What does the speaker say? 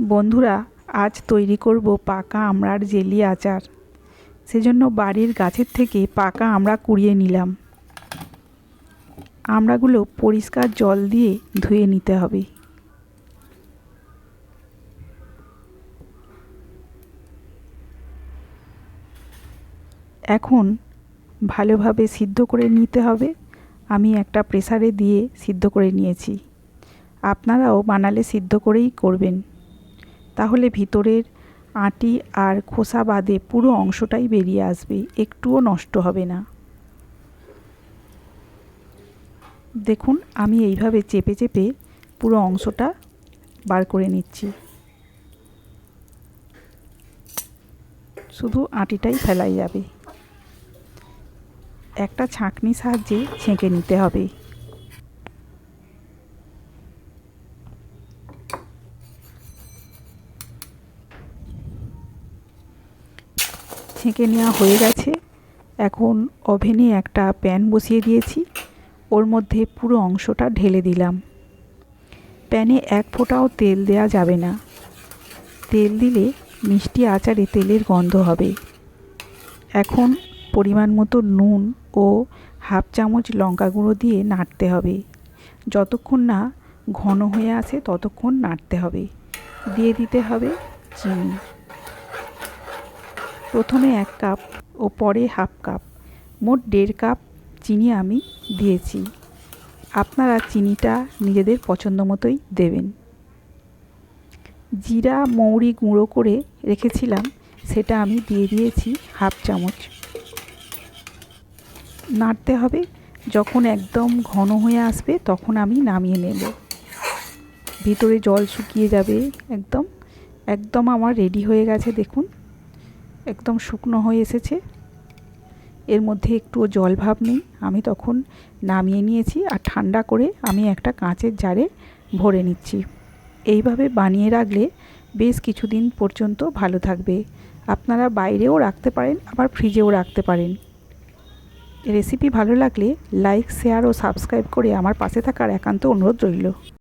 বন্ধুরা, আজ তৈরি করব পাকা আমড়ার জেলি আচার। সেজন্য বাড়ির গাছের থেকে পাকা আমড়া কুড়িয়ে নিলাম। আমড়াগুলো পরিষ্কার জল দিয়ে ধুয়ে নিতে হবে। এখন ভালোভাবে সিদ্ধ করে নিতে হবে। আমি একটা প্রেসারে দিয়ে সিদ্ধ করে নিয়েছি। আপনারাও বানালে সিদ্ধ করেই করবেন। তাহলে ভিতরের আঁটি আর খোসা বাদে পুরো অংশটাই বেরিয়ে আসবে, একটুও নষ্ট হবে না। দেখুন, আমি এইভাবে চেপে চেপে পুরো অংশটা বার করে নিচ্ছি। শুধু আঁটিটাই ফেলাই যাবে। একটা ছাঁকনি সাহায্যে ছেঁকে নিতে হবে। ছেঁকে নেওয়া হয়ে গেছে। এখন ওভেনে একটা প্যান বসিয়ে দিয়েছি। ওর মধ্যে পুরো অংশটা ঢেলে দিলাম। প্যানে এক ফোঁটাও তেল দেওয়া যাবে না। তেল দিলে মিষ্টি আচারে তেলের গন্ধ হবে। এখন পরিমাণ মতো নুন ও হাফ চামচ লঙ্কা গুঁড়ো দিয়ে নাড়তে হবে। যতক্ষণ না ঘন হয়ে আসে ততক্ষণ নাড়তে হবে। দিয়ে দিতে হবে চিনি। প্রথমে এক কাপ ও পরে হাফ কাপ। মোট দেড় কাপ চিনি আমি দিয়েছি। আপনারা চিনিটা নিজেদের পছন্দ মতোই দেবেন। জিরা, মৌরি গুঁড়ো করে রেখেছিলাম, সেটা আমি দিয়ে দিয়েছি হাফ চামচ। নাড়তে হবে, যখন একদম ঘন হয়ে আসবে তখন আমি নামিয়ে নেব। ভিতরে জল শুকিয়ে যাবে, একদম একদম আমার রেডি হয়ে গেছে, দেখুন। একদম শুকনো হয়ে এসেছে। এর মধ্যে একটুও জল ভাব নেই। আমি তখন নামিয়ে নিয়েছি আর ঠান্ডা করে আমি একটা কাঁচের জারে ভরে নিচ্ছি। এইভাবে বানিয়ে রাখলে বেশ কিছুদিন পর্যন্ত ভালো থাকবে। আপনারা বাইরেও রাখতে পারেন, আবার ফ্রিজেও রাখতে পারেন। রেসিপি ভালো লাগলে লাইক শেয়ার ও সাবস্ক্রাইব করে আমার পাশে থাকার একান্ত অনুরোধ রইল।